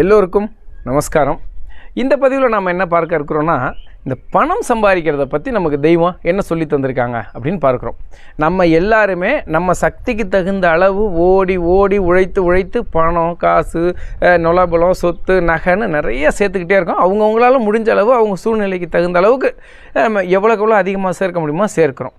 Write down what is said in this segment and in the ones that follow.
எல்லோருக்கும் நமஸ்காரம். இந்த பதிவில் நாம் என்ன பார்க்க இருக்கிறோன்னா இந்த பணம் சம்பாதிக்கிறத பற்றி நமக்கு தெய்வம் என்ன சொல்லி தந்திருக்காங்க அப்படின்னு பார்க்குறோம். நம்ம எல்லாருமே நம்ம சக்திக்கு தகுந்த அளவு ஓடி ஓடி உழைத்து உழைத்து பணம் காசு நொலபலம் சொத்து நகைன்னு நிறைய சேர்த்துக்கிட்டே இருக்கோம். அவங்கவுங்களால முடிஞ்ச அளவு அவங்க சூழ்நிலைக்கு தகுந்த அளவுக்கு நம்ம எவ்வளோக்கு எவ்வளோ அதிகமாக சேர்க்க முடியுமோ சேர்க்கிறோம்.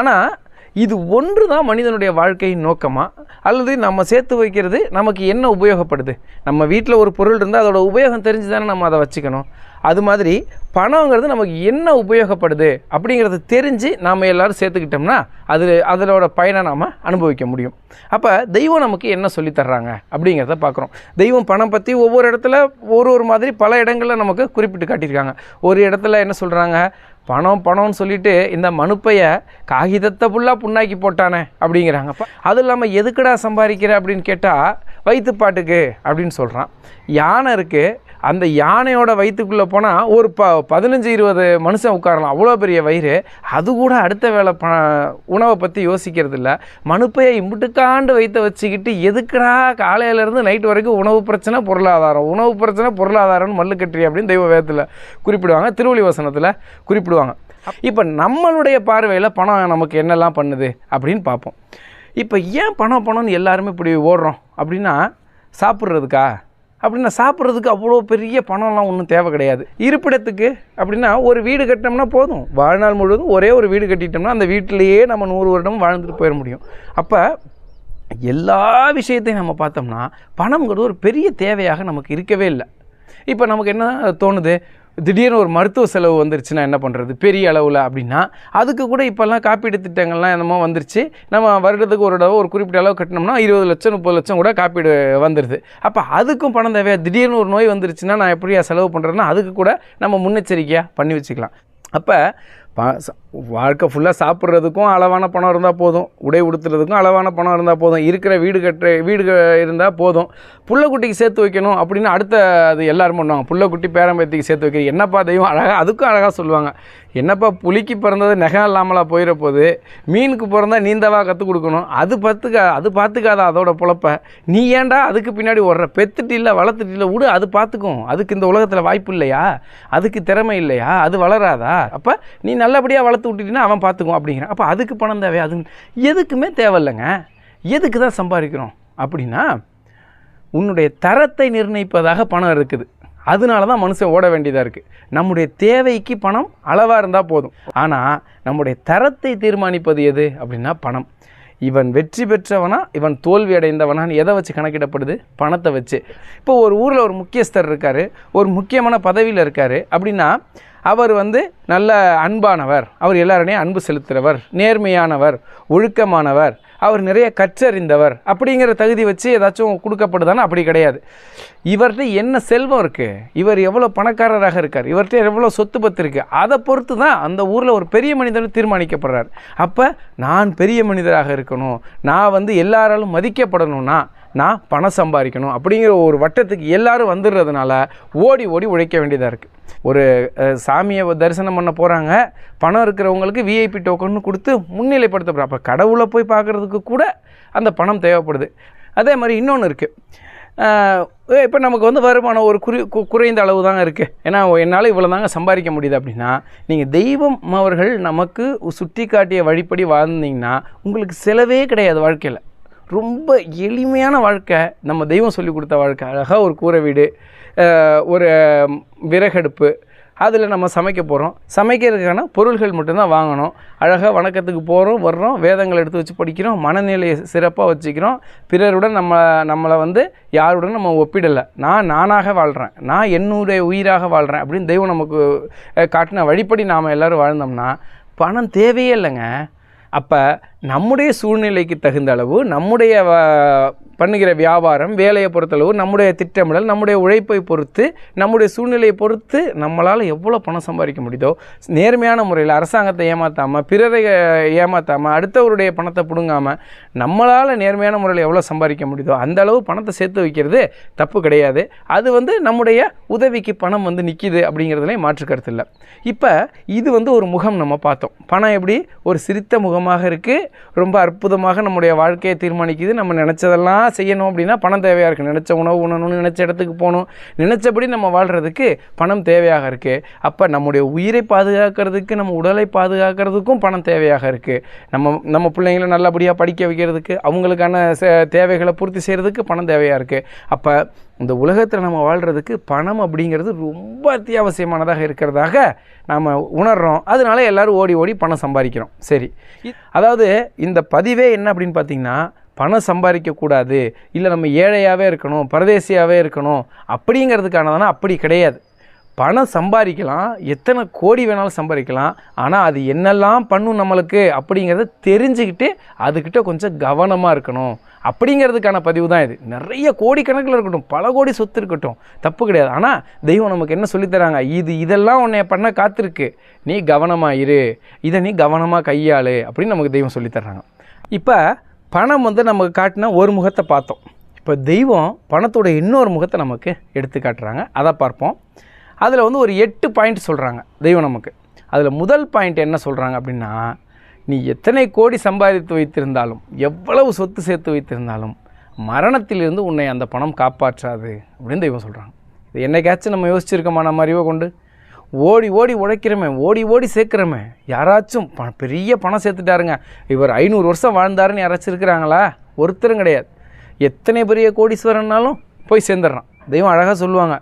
ஆனால் இது ஒன்று தான் மனிதனுடைய வாழ்க்கையின் நோக்கமாக அல்லது நம்ம சேர்த்து வைக்கிறது நமக்கு என்ன உபயோகப்படுது? நம்ம வீட்டில் ஒரு பொருள் இருந்தால் அதோட உபயோகம் தெரிஞ்சு தானே நம்ம அதை வச்சுக்கணும். அது மாதிரி பணங்கிறது நமக்கு என்ன உபயோகப்படுது அப்படிங்கிறத தெரிஞ்சு நாம் எல்லாரும் சேர்த்துக்கிட்டோம்னா அது அதனோட பயனை நாம் அனுபவிக்க முடியும். அப்போ தெய்வம் நமக்கு என்ன சொல்லித் தர்றாங்க அப்படிங்கிறத பார்க்குறோம். தெய்வம் பணம் பற்றி ஒவ்வொரு இடத்துல ஒரு ஒரு மாதிரி பல இடங்களில் நமக்கு குறிப்பிட்டு காட்டியிருக்காங்க. ஒரு இடத்துல என்ன சொல்கிறாங்க பணம் பணம்னு சொல்லிட்டு இந்த மனுப்பையை காகிதத்தை ஃபுல்லாக புண்ணாக்கி போட்டானே அப்படிங்கிறாங்கப்பா அது இல்லாமல் எதுக்குடா சம்பாதிக்கிற அப்படின்னு கேட்டால் வயிற்றுப்பாட்டுக்கு அப்படின்னு சொல்கிறான் யானை இருக்குது அந்த யானையோட வயிற்றுக்குள்ளே போனால் ஒரு ப பதினஞ்சு இருபது மனுஷன் உட்காரலாம். அவ்வளோ பெரிய வயிறு. அது கூட அடுத்த வேலை ப உணவை பற்றி யோசிக்கிறது இல்லை மனுப்பையை இம்புட்டுக்காண்டு வைத்த வச்சுக்கிட்டு எதுக்குடா காலையிலேருந்து நைட் வரைக்கும் உணவு பிரச்சனை பொருளாதாரம். உணவு பிரச்சனை பொருளாதாரம்னு மல்லு கட்டுறி அப்படின்னு தெய்வ வேதத்தில் குறிப்பிடுவாங்க. திருவள்ளி வசனத்தில் குறிப்பிடுவாங்க. இப்போ நம்மளுடைய பார்வையில் பணம் நமக்கு என்னெல்லாம் பண்ணுது அப்படின்னு பார்ப்போம். இப்போ ஏன் பணம் பணம்னு எல்லாருமே இப்படி ஓடுறோம் அப்படின்னா சாப்பிட்றதுக்கா? அப்படின்னா சாப்பிட்றதுக்கு அவ்வளோ பெரிய பணம்லாம் ஒன்றும் தேவை கிடையாது. இருப்பிடத்துக்கு அப்படின்னா ஒரு வீடு கட்டினோம்னா போதும். வாழ்நாள் முழுவதும் ஒரே ஒரு வீடு கட்டிட்டோம்னா அந்த வீட்டிலேயே நம்ம நூறு வருடம் வாழ்ந்துட்டு போயிட முடியும். அப்போ எல்லா விஷயத்தையும் நம்ம பார்த்தோம்னா பணம்ங்கிறது ஒரு பெரிய தேவையாக நமக்கு இருக்கவே இல்லை. இப்போ நமக்கு என்ன தோணுது? திடீர்னு ஒரு மருத்துவ செலவு வந்துருச்சுன்னா என்ன பண்ணுறது பெரிய அளவில் அப்படின்னா அதுக்கு கூட இப்போல்லாம் காப்பீடு திட்டங்கள்லாம் என்னமோ வந்துருச்சு. நம்ம வருடத்துக்கு ஒரு தடவை ஒரு குறிப்பிட்ட அளவு கட்டினோம்னா இருபது லட்சம் முப்பது லட்சம் கூட காப்பீடு வந்துடுது அப்போ அதுக்கும் பணம் தேவையா? திடீர்னு ஒரு நோய் வந்துருச்சுன்னா நான் எப்படியா செலவு பண்ணுறேன்னா அதுக்கு கூட நம்ம முன்னெச்சரிக்கையாக பண்ணி வச்சுக்கலாம். அப்போ வாழ்க்கை ஃபுல்லாக சாப்பிட்றதுக்கும் அளவான பணம் இருந்தால் போதும். உடை உடுத்துறதுக்கும் அளவான பணம் இருந்தால் போதும். இருக்கிற வீடு கட்டுற வீடு இருந்தால் போதும். புள்ளக்குட்டிக்கு சேர்த்து வைக்கணும் அப்படின்னு அடுத்த அது எல்லாரும் பண்ணுவாங்க. புள்ளக்குட்டி பேரம்பேத்திக்கு சேர்த்து வைக்கிறது. என்னப்பா தெய்வம்? அழகாக அதுக்கும் அழகாக சொல்லுவாங்க. என்னப்பா புலிக்கு பிறந்தது நெகம் இல்லாமலா போயிட போது? மீனுக்கு பிறந்தா நீந்தவா கற்றுக் கொடுக்கணும்? அது பார்த்துக்க அது பார்த்துக்காத அதோட பொழப்ப? நீ ஏன்டா அதுக்கு பின்னாடி ஓடுற? பெத்துட்டு இல்லை வளர்த்துட்டு இல்லை விடு அது பார்த்துக்கும் அதுக்கு இந்த உலகத்தில் வாய்ப்பு இல்லையா? அதுக்கு திறமை இல்லையா? அது வளராதா? அப்போ நீ நல்லபடியாக வளர்த்து விட்டுட்டீங்கன்னா அவன் பார்த்துக்குவான் அப்படிங்கிறான். அப்போ அதுக்கு பணம் தேவை அது எதுக்குமே தேவையில்லைங்க. எதுக்கு தான் சம்பாதிக்கிறோம்? அப்படின்னா உன்னுடைய தரத்தை நிர்ணயிப்பதாக பணம் இருக்குது. அதனால தான் மனுஷன் ஓட வேண்டியதாக இருக்குது நம்முடைய தேவைக்கு பணம் அளவாக இருந்தால் போதும். ஆனால் நம்முடைய தரத்தை தீர்மானிப்பது எது அப்படின்னா பணம். இவன் வெற்றி பெற்றவனா இவன் தோல்வி அடைந்தவனான்னு எதை வச்சு கணக்கிடப்படுது? பணத்தை வச்சு. இப்போ ஒரு ஊரில் ஒரு முக்கியஸ்தர் இருக்கார் ஒரு முக்கியமான பதவியில் இருக்கார் அப்படின்னா அவர் வந்து நல்ல அன்பானவர். அவர் எல்லாரையும் அன்பு செலுத்துகிறவர் நேர்மையானவர் ஒழுக்கமானவர் அவர் நிறைய கற்றறிந்தவர். அப்படிங்கிற தகுதி வச்சு ஏதாச்சும் கொடுக்கப்படுதானா? அப்படி கிடையாது. இவர்கிட்ட என்ன செல்வம் இருக்குது இவர் எவ்வளோ பணக்காரராக இருக்கார்? இவர்கிட்ட எவ்வளோ சொத்து பத்து இருக்குது அதை பொறுத்து தான் அந்த ஊரில் ஒரு பெரிய மனிதர் தீர்மானிக்கப்படுறார். அப்போ நான் பெரிய மனிதராக இருக்கணும். நான் வந்து எல்லாராலும் மதிக்கப்படணும்னா நான் பணம் சம்பாதிக்கணும் அப்படிங்கிற ஒரு வட்டத்துக்கு எல்லாரும் வந்துடுறதுனால ஓடி ஓடி உழைக்க வேண்டியதாக இருக்குது ஒரு சாமியை தரிசனம் பண்ண போகிறாங்க பணம் இருக்கிறவங்களுக்கு விஐபி டோக்கன் கொடுத்து முன்னிலைப்படுத்தப்படுற அப்போ கடவுளை போய் பார்க்குறதுக்கு கூட அந்த பணம் தேவைப்படுது. அதே மாதிரி இன்னொன்று இருக்குது இப்போ நமக்கு வந்து வருமானம் ஒரு குறி குறைந்த அளவு தாங்க இருக்குது ஏன்னா என்னால் இவ்வளோ தாங்க சம்பாதிக்க முடியுது அப்படின்னா நீங்கள் தெய்வம் அவர்கள் நமக்கு சுட்டி காட்டிய வழிப்படி வாழ்ந்தீங்கன்னா உங்களுக்கு செலவே கிடையாது வாழ்க்கையில். ரொம்ப எளிமையான வாழ்க்கை. நம்ம தெய்வம் சொல்லி கொடுத்த வாழ்க்கை. அழகாக ஒரு கூரை வீடு ஒரு விறகடுப்பு. அதில் நம்ம சமைக்க போகிறோம் சமைக்கிறதுக்கான பொருள்கள் மட்டும்தான் வாங்கணும். அழகாக வணக்கத்துக்கு போகிறோம் வர்றோம் வேதங்கள் எடுத்து வச்சு படிக்கிறோம் மனநிலையை சிறப்பாக வச்சுக்கிறோம். பிறருடன் நம்ம நம்மளை வந்து யாருடன் நம்ம ஒப்பிடலை. நான் நானாக வாழ்கிறேன் நான் என்னுடைய உயிராக வாழ்கிறேன் அப்படின்னு தெய்வம் நமக்கு காட்டின வழிப்படி நாம் எல்லோரும் வாழ்ந்தோம்னா பணம் தேவையே இல்லைங்க. அப்போ நம்முடைய சூழ்நிலைக்கு தகுந்த அளவு நம்முடைய பண்ணுகிற வியாபாரம் வேலையை பொறுத்தளவு நம்முடைய திட்டமிடல் நம்முடைய உழைப்பை பொறுத்து நம்முடைய சூழ்நிலையை பொறுத்து நம்மளால் எவ்வளோ பணம் சம்பாதிக்க முடியுதோ நேர்மையான முறையில் அரசாங்கத்தை ஏமாற்றாமல் பிறரை ஏமாற்றாமல் அடுத்தவருடைய பணத்தை பிடுங்காமல் நம்மளால் நேர்மையான முறையில் எவ்வளோ சம்பாதிக்க முடியுதோ அந்த அளவு பணத்தை சேர்த்து வைக்கிறது தப்பு கிடையாது. அது வந்து நம்முடைய உதவிக்கு பணம் வந்து நிற்கிது அப்படிங்கிறதுலையும் மாற்று கருத்து இல்லை. இப்போ இது வந்து ஒரு முகம் நம்ம பார்த்தோம். பணம் எப்படி ஒரு சிரித்த முகமாக இருக்குது ரொம்ப அற்புதமாக நம்முடைய வாழ்க்கையை தீர்மானிக்குது நம்ம நினச்சதெல்லாம் நான் செய்யணும் அப்படின்னா பணம் தேவையாக இருக்குது நினச்ச உணவு உணணும்னு நினச்ச இடத்துக்கு போகணும். நினச்சபடி நம்ம வாழ்கிறதுக்கு பணம் தேவையாக இருக்குது அப்போ நம்முடைய உயிரை பாதுகாக்கிறதுக்கு நம்ம உடலை பாதுகாக்கிறதுக்கும் பணம் தேவையாக இருக்குது நம்ம நம்ம பிள்ளைங்களை நல்லபடியாக படிக்க வைக்கிறதுக்கு அவங்களுக்கான ச- தேவைகளை பூர்த்தி செய்கிறதுக்கு பணம் தேவையாக இருக்குது அப்போ இந்த உலகத்தில் நம்ம வாழ்கிறதுக்கு பணம் அப்படிங்கிறது ரொம்ப அத்தியாவசியமானதாக இருக்கிறதாக நாம் உணர்கிறோம் அதனால எல்லாரும் ஓடி ஓடி பணம் சம்பாதிக்கிறோம். சரி. அதாவது இந்த பதிவே என்ன அப்படின்னு பார்த்தீங்கன்னா பணம் சம்பாதிக்கக்கூடாது இல்லை நம்ம ஏழையாகவே இருக்கணும் பரதேசியாகவே இருக்கணும் அப்படிங்கிறதுக்கானதானா? அப்படி கிடையாது. பணம் சம்பாதிக்கலாம் எத்தனை கோடி வேணாலும் சம்பாதிக்கலாம் ஆனால் அது என்னெல்லாம் பண்ணும் நம்மளுக்கு அப்படிங்கிறத தெரிஞ்சுக்கிட்டு அதுக்கிட்ட கொஞ்சம் கவனமாக இருக்கணும். அப்படிங்கிறதுக்கான பதிவு தான் இது. நிறைய கோடிக்கணக்கில் இருக்கட்டும் பல கோடி சொத்து இருக்கட்டும் தப்பு கிடையாது. ஆனால் தெய்வம் நமக்கு என்ன சொல்லித் தராங்க? இது இதெல்லாம் உன்னை பண்ண காத்திருக்கு. நீ கவனமாக இரு. இதை நீ கவனமாக கையாளு அப்படின்னு நமக்கு தெய்வம் சொல்லித்தர்றாங்க இப்போ பணம் வந்து நமக்கு காட்டின ஒரு முகத்தை பார்த்தோம். இப்போ தெய்வம் பணத்தோட இன்னொரு முகத்தை நமக்கு எடுத்து காட்டுறாங்க. அதை பார்ப்போம். அதில் வந்து ஒரு எட்டு பாயிண்ட் சொல்கிறாங்க தெய்வம் நமக்கு. அதில் முதல் பாயிண்ட் என்ன சொல்கிறாங்க அப்படின்னா நீ எத்தனை கோடி சம்பாதித்து வைத்திருந்தாலும் எவ்வளவு சொத்து சேர்த்து வைத்திருந்தாலும் மரணத்திலிருந்து உன்னை அந்த பணம் காப்பாற்றாது அப்படின்னு தெய்வம் சொல்கிறாங்க இது என்னைக்காச்சும் நம்ம யோசிச்சிருக்கோமா நம்ம அறிவை கொண்டு? ஓடி ஓடி உழைக்கிறமே ஓடி ஓடி சேர்க்குறோமே. யாராச்சும் ப பெரிய பணம் சேர்த்துட்டாருங்க. இவர் ஐநூறு வருஷம் வாழ்ந்தாருன்னு யாராச்சும் இருக்கிறாங்களா? ஒருத்தரும் கிடையாது. எத்தனை பெரிய கோடீஸ்வரன்னாலும் போய் சேர்ந்துடுறான். தெய்வம் அழகாக சொல்லுவாங்க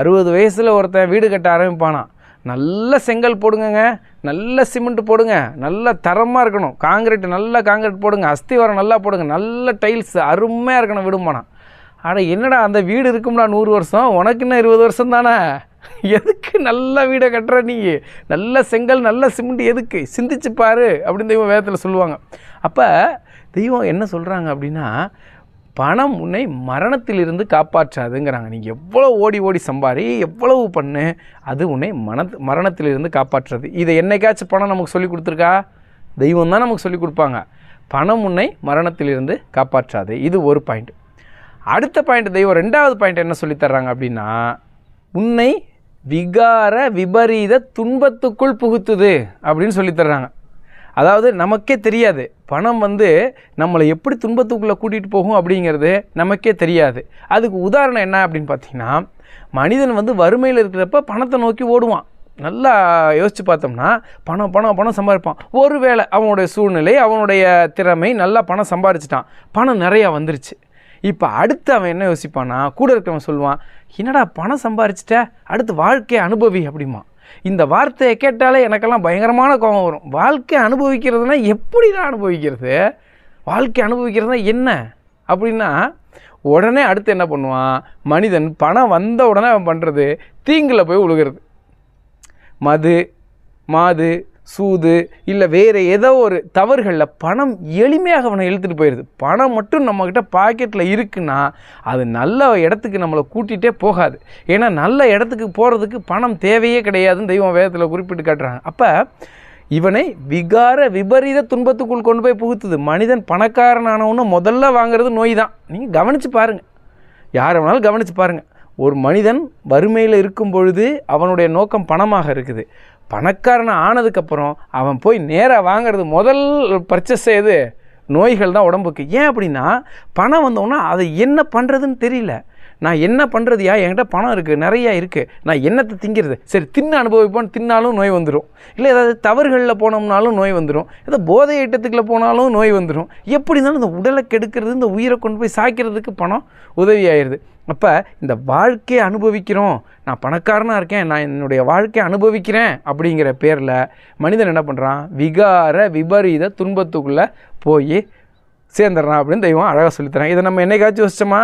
அறுபது வயசில் ஒருத்தன் வீடு கட்ட ஆரம்பிப்பானான் நல்ல செங்கல் போடுங்கங்க நல்ல சிமெண்ட் போடுங்க நல்ல தரமாக இருக்கணும். காங்கிரீட் நல்ல காங்கிரீட் போடுங்க அஸ்திவாரம் நல்லா போடுங்க நல்ல டைல்ஸ் அருமையாக இருக்கணும் விடுமானா ஆனால் என்னடா அந்த வீடு இருக்கும்டா நூறு வருஷம் உனக்கு இன்னும் இருபது வருஷம் தானே? எதுக்கு நல்ல வீடை கட்டுற நீ? நல்ல செங்கல் நல்ல சிமெண்ட் எதுக்கு? சிந்திச்சு பாரு அப்படின்னு தெய்வம் வேதத்தில் சொல்லுவாங்க. அப்போ தெய்வம் என்ன சொல்கிறாங்க அப்படின்னா பணம் உன்னை மரணத்திலிருந்து காப்பாற்றாதுங்கிறாங்க. நீ எவ்வளோ ஓடி ஓடி சம்பாரி எவ்வளவு பண்ணு அது உன்னை மன மரணத்திலிருந்து காப்பாற்றுறது இதை என்னைக்காச்சும் பணம் நமக்கு சொல்லி கொடுத்துருக்கா? தெய்வம் தான் நமக்கு சொல்லி கொடுப்பாங்க. பணம் உன்னை மரணத்திலிருந்து காப்பாற்றாது. இது ஒரு பாயிண்ட் அடுத்த பாயிண்ட் தெய்வம் ரெண்டாவது பாயிண்ட் என்ன சொல்லித்தர்றாங்க அப்படின்னா உன்னை விகார விபரீத துன்பத்துக்குள் புகுத்துது அப்படின்னு சொல்லித்தர்றாங்க அதாவது நமக்கே தெரியாது. பணம் வந்து நம்மளை எப்படி துன்பத்துக்குள்ளே கூட்டிகிட்டு போகும் அப்படிங்கிறது நமக்கே தெரியாது. அதுக்கு உதாரணம் என்ன அப்படின்னு பார்த்தீங்கன்னா மனிதன் வந்து வறுமையில் இருக்கிறப்ப பணத்தை நோக்கி ஓடுவான். நல்லா யோசித்து பார்த்தோம்னா பணம் பணம் பணம் சம்பாதிப்பான். ஒருவேளை அவனுடைய சூழ்நிலை அவனுடைய திறமை நல்லா பணம் சம்பாரிச்சிட்டான் பணம் நிறையா வந்துருச்சு. இப்போ அடுத்து அவன் என்ன யோசிப்பானா கூட இருக்கிறவன் சொல்லுவான் என்னடா பணம் சம்பாரிச்சிட்ட? அடுத்து வாழ்க்கையை அனுபவி அப்படிமா. இந்த வார்த்தையை கேட்டாலே எனக்கெல்லாம் பயங்கரமான கோபம் வரும். வாழ்க்கை அனுபவிக்கிறதுனா எப்படி நான் அனுபவிக்கிறது? வாழ்க்கை அனுபவிக்கிறதுனா என்ன? அப்படின்னா உடனே அடுத்து என்ன பண்ணுவான்? மனிதன் பணம் வந்த உடனே அவன் பண்ணுறது தீங்கில் போய் விழுகிறது மது மாது சூது இல்லை வேறு ஏதோ ஒரு தவறுகளில் பணம் எளிமையாக அவனை இழுத்துட்டு போயிடுது பணம் மட்டும் நம்மக்கிட்ட பாக்கெட்டில் இருக்குன்னா அது நல்ல இடத்துக்கு நம்மளை கூட்டிகிட்டே போகாது. ஏன்னா நல்ல இடத்துக்கு போகிறதுக்கு பணம் தேவையே கிடையாதுன்னு தெய்வம் வேதத்தில் குறிப்பிட்டு காட்டுறாங்க. அப்போ இவனை விகார விபரீத துன்பத்துக்குள் கொண்டு போய் புகுத்துது. மனிதன் பணக்காரனானவனு முதல்ல வாங்குறது நோய் தான் நீங்கள் கவனித்து பாருங்கள் யாரை வேணாலும் கவனித்து பாருங்கள் ஒரு மனிதன் வறுமையில் இருக்கும் பொழுது அவனுடைய நோக்கம் பணமாக இருக்குது. பணக்காரன் ஆனதுக்கப்புறம் அவன் போய் நேராக வாங்குறது முதல் பர்ச்சேஸ் எது நோய்கள் தான் உடம்புக்கு. ஏன் அப்படின்னா பணம் வந்தோன்னா அதை என்ன பண்ணுறதுன்னு தெரியல. நான் என்ன பண்ணுறதுயா என்கிட்ட பணம் இருக்குது நிறையா இருக்குது நான் என்னத்தை திங்கிறது? சரி தின்னு அனுபவிப்போன்னு தின்னாலும் நோய் வந்துடும் இல்லை ஏதாவது தவறுகளில் போனோம்னாலும் நோய் வந்துடும் ஏதோ போதை ஐட்டத்துக்குள்ளே போனாலும் நோய் வந்துடும் எப்படி இருந்தாலும் இந்த உடலை கெடுக்கிறது இந்த உயிரை கொண்டு போய் சாய்க்கிறதுக்கு பணம் உதவி ஆயிடுது அப்போ இந்த வாழ்க்கையை அனுபவிக்கிறோம். நான் பணக்காரனாக இருக்கேன் நான் என்னுடைய வாழ்க்கையை அனுபவிக்கிறேன் அப்படிங்கிற பேரில் மனிதன் என்ன பண்ணுறான் விகார விபரீத துன்பத்துக்குள்ளே போய் சேர்ந்துடுறான் அப்படின்னு தெய்வம் அழகாக சொல்லித்தரான். இதை நம்ம என்னைக்காச்சும் யோசிச்சோமா?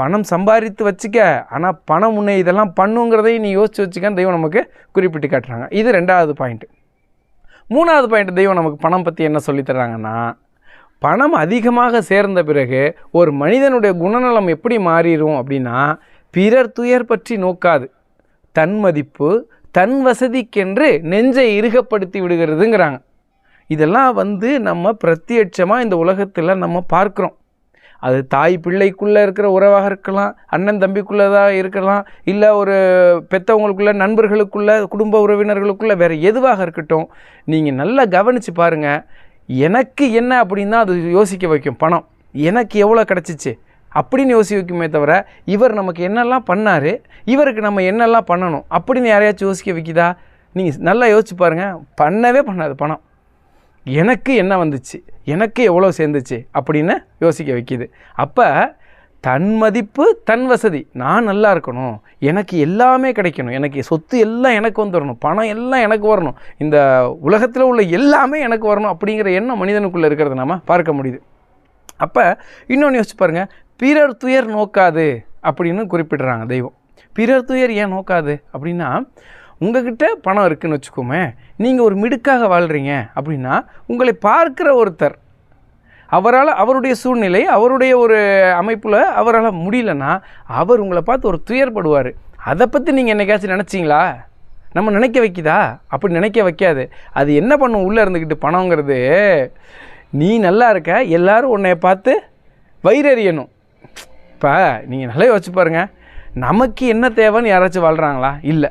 பணம் சம்பாதித்து வச்சுக்க ஆனால் பணம் உன்னை இதெல்லாம் பண்ணுங்கிறதையும் நீ யோசிச்சு வச்சுக்கன்னு தெய்வம் நமக்கு குறிப்பிட்டு காட்டுறாங்க. இது ரெண்டாவது பாயிண்ட்டு மூணாவது பாயிண்ட் தெய்வம் நமக்கு பணம் பற்றி என்ன சொல்லித்தராங்கன்னா பணம் அதிகமாக சேர்ந்த பிறகு ஒரு மனிதனுடைய குணநலம் எப்படி மாறிடும் அப்படின்னா பிறர் துயர் பற்றி நோக்காது. தன் மதிப்பு தன் வசதிக்கென்று நெஞ்சை இறுகப்படுத்தி விடுகிறதுங்கிறாங்க. இதெல்லாம் வந்து நம்ம பிரத்யட்சமாக இந்த உலகத்தில் நம்ம பார்க்குறோம். அது தாய் பிள்ளைக்குள்ளே இருக்கிற உறவாக இருக்கலாம் அண்ணன் தம்பிக்குள்ளதாக இருக்கலாம் இல்லை ஒரு பெற்றவங்களுக்குள்ள நண்பர்களுக்குள்ள குடும்ப உறவினர்களுக்குள்ள வேறு எதுவாக இருக்கட்டும் நீங்கள் நல்லா கவனித்து பாருங்கள் எனக்கு என்ன அப்படின்னு அது யோசிக்க வைக்கும் பணம். எனக்கு எவ்வளோ கிடச்சிச்சு? அப்படின்னு யோசி வைக்குமே தவிர இவர் நமக்கு என்னெல்லாம் பண்ணார் இவருக்கு நம்ம என்னெல்லாம் பண்ணணும் அப்படின்னு யாரையாச்சும் யோசிக்க வைக்கிதா? நீங்கள் நல்லா யோசிச்சு பாருங்கள் பண்ணவே பண்ணாது பணம். எனக்கு என்ன வந்துச்சு? எனக்கு எவ்வளோ சேர்ந்துச்சு? அப்படின்னு யோசிக்க வைக்கிது. அப்போ தன் மதிப்பு தன் வசதி. நான் நல்லா இருக்கணும். எனக்கு எல்லாமே கிடைக்கணும். எனக்கு சொத்து எல்லாம் எனக்கு வந்துடணும் பணம் எல்லாம் எனக்கு வரணும். இந்த உலகத்தில் உள்ள எல்லாமே எனக்கு வரணும் அப்படிங்கிற எண்ணம் மனிதனுக்குள்ளே இருக்கிறத நம்ம பார்க்க முடியுது. அப்போ இன்னொன்று யோசிச்சு பாருங்கள் பிறர் துயர் நோக்காது அப்படின்னு குறிப்பிடுறாங்க தெய்வம். பிறர் துயர் ஏன் நோக்காது அப்படின்னா உங்ககிட்ட பணம் இருக்குன்னு வச்சுக்கோமே நீங்கள் ஒரு மிடுக்காக வாழ்கிறீங்க அப்படின்னா உங்களை பார்க்குற ஒருத்தர் அவரால் அவருடைய சூழ்நிலை அவருடைய ஒரு அமைப்பில் அவரால் முடியலன்னா அவர் உங்களை பார்த்து ஒரு துயர்படுவார் அதை பற்றி நீங்கள் என்னைக்காச்சும் நினச்சிங்களா? நம்ம நினைக்க வைக்குதா? அப்படி நினைக்க வைக்காது. அது என்ன பண்ணும்? உள்ளே இருந்துக்கிட்டு பணங்கிறது நீ நல்லா இருக்க எல்லோரும் உன்னை பார்த்து வயிறறியணும். இப்போ நீங்கள் நல்லா யோசிச்சு பாருங்கள் நமக்கு என்ன தேவைன்னு யாராச்சும் வாழ்கிறாங்களா இல்லை.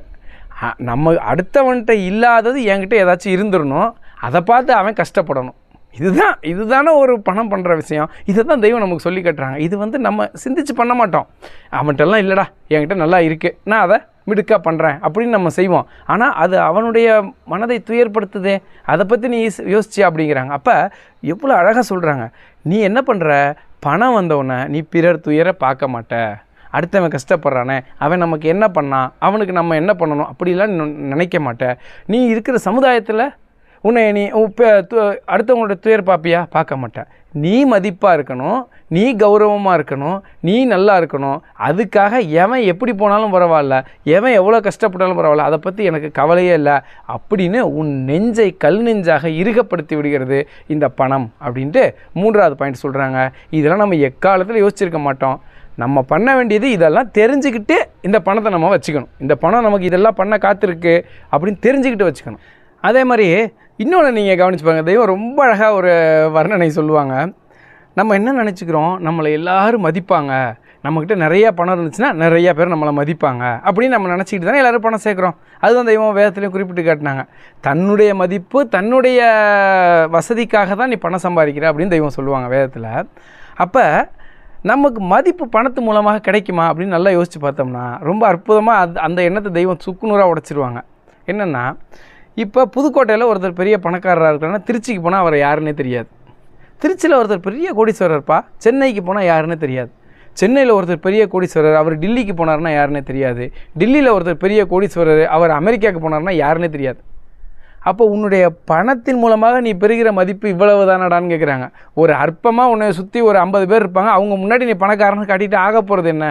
நம்ம அடுத்தவன்கிட்ட இல்லாதது என்கிட்ட ஏதாச்சும் இருந்துடணும். அதை பார்த்து அவன் கஷ்டப்படணும். இதுதான் இதுதானே ஒரு பணம் பண்ணுற விஷயம். இதை தான் தெய்வம் நமக்கு சொல்லி கட்டுறாங்க. இது வந்து நம்ம சிந்திச்சு பண்ண மாட்டோம். அவன்கிட்டலாம் இல்லைடா என்கிட்ட நல்லா இருக்குது நான் அதை மிடுக்காக பண்ணுறேன் அப்படின்னு நம்ம செய்வோம். ஆனால் அது அவனுடைய மனதை துயர்படுத்துதே. அதை பற்றி நீ யோசி- அப்படிங்கிறாங்க. அப்போ எவ்வளோ அழகாக சொல்கிறாங்க நீ என்ன பண்ணுற பணம் வந்தவுடனே நீ பிறர் துயரை பார்க்க மாட்ட. அடுத்தவன் கஷ்டப்படுறானே அவன் நமக்கு என்ன பண்ணான் அவனுக்கு நம்ம என்ன பண்ணணும் அப்படிலாம் நினைக்க மாட்டேன் நீ இருக்கிற சமுதாயத்தில் உன்னை நீ இப்போ அடுத்தவங்களோட துயர் பார்ப்பியா பார்க்க மாட்டேன் நீ மதிப்பாக இருக்கணும் நீ கௌரவமாக இருக்கணும் நீ நல்லா இருக்கணும். அதுக்காக எவன் எப்படி போனாலும் பரவாயில்ல எவன் எவ்வளோ கஷ்டப்பட்டாலும் பரவாயில்ல அதை பற்றி எனக்கு கவலையே இல்லை அப்படின்னு உன் நெஞ்சை கல் நெஞ்சாக இறுகப்படுத்தி விடுகிறது இந்த பணம் அப்படின்ட்டு மூன்றாவது பாயிண்ட் சொல்கிறாங்க இதெல்லாம் நம்ம எக்காலத்தில் யோசிச்சிருக்க மாட்டோம். நம்ம பண்ண வேண்டியது இதெல்லாம் தெரிஞ்சுக்கிட்டு இந்த பணத்தை நம்ம வச்சுக்கணும். இந்த பணம் நமக்கு இதெல்லாம் பண்ண காத்திருக்கு அப்படின்னு தெரிஞ்சுக்கிட்டு வச்சுக்கணும். அதே மாதிரி இன்னொன்று நீங்கள் கவனிச்சுப்பாங்க தெய்வம் ரொம்ப அழகாக ஒரு வர்ணனை சொல்லுவாங்க. நம்ம என்ன நினச்சிக்கிறோம்? நம்மளை எல்லோரும் மதிப்பாங்க. நம்மக்கிட்ட நிறையா பணம் இருந்துச்சுன்னா நிறையா பேர் நம்மளை மதிப்பாங்க அப்படின்னு நம்ம நினச்சிக்கிட்டு தானே எல்லோரும் பணம் சேர்க்குறோம். அதுதான் தெய்வம் வேதத்துலேயும் குறிப்பிட்டு காட்டினாங்க. தன்னுடைய மதிப்பு தன்னுடைய வசதிக்காக தான் நீ பணம் சம்பாதிக்கிற அப்படின்னு தெய்வம் சொல்லுவாங்க வேதத்தில். அப்போ நமக்கு மதிப்பு பணத்து மூலமாக கிடைக்குமா அப்படின்னு நல்லா யோசித்து பார்த்தோம்னா ரொம்ப அற்புதமாக அது அந்த எண்ணத்தை தெய்வம் சுக்குநூறாக உடச்சிருவாங்க. என்னென்னா இப்போ புதுக்கோட்டையில் ஒருத்தர் பெரிய பணக்காரராக இருக்கிறான்னா திருச்சிக்கு போனால் அவரை யாருன்னே தெரியாது. திருச்சியில் ஒருத்தர் பெரிய கோடீஸ்வரர்ப்பா? சென்னைக்கு போனால் யாருன்னு தெரியாது. சென்னையில் ஒருத்தர் பெரிய கோடீஸ்வரர் அவர் டில்லிக்கு போனார்னா யாருன்னே தெரியாது. டில்லியில் ஒருத்தர் பெரிய கோடீஸ்வரர் அவர் அமெரிக்காவுக்கு போனார்னா யாருன்னே தெரியாது. அப்போ உன்னுடைய பணத்தின் மூலமாக நீ பெறுகிற மதிப்பு இவ்வளவு தானடான்னு கேட்குறாங்க ஒரு அற்பமாக உன்னை சுற்றி ஒரு ஐம்பது பேர் இருப்பாங்க. அவங்க முன்னாடி நீ பணக்காரன்னு காட்டிட்டு ஆக போகிறது என்ன?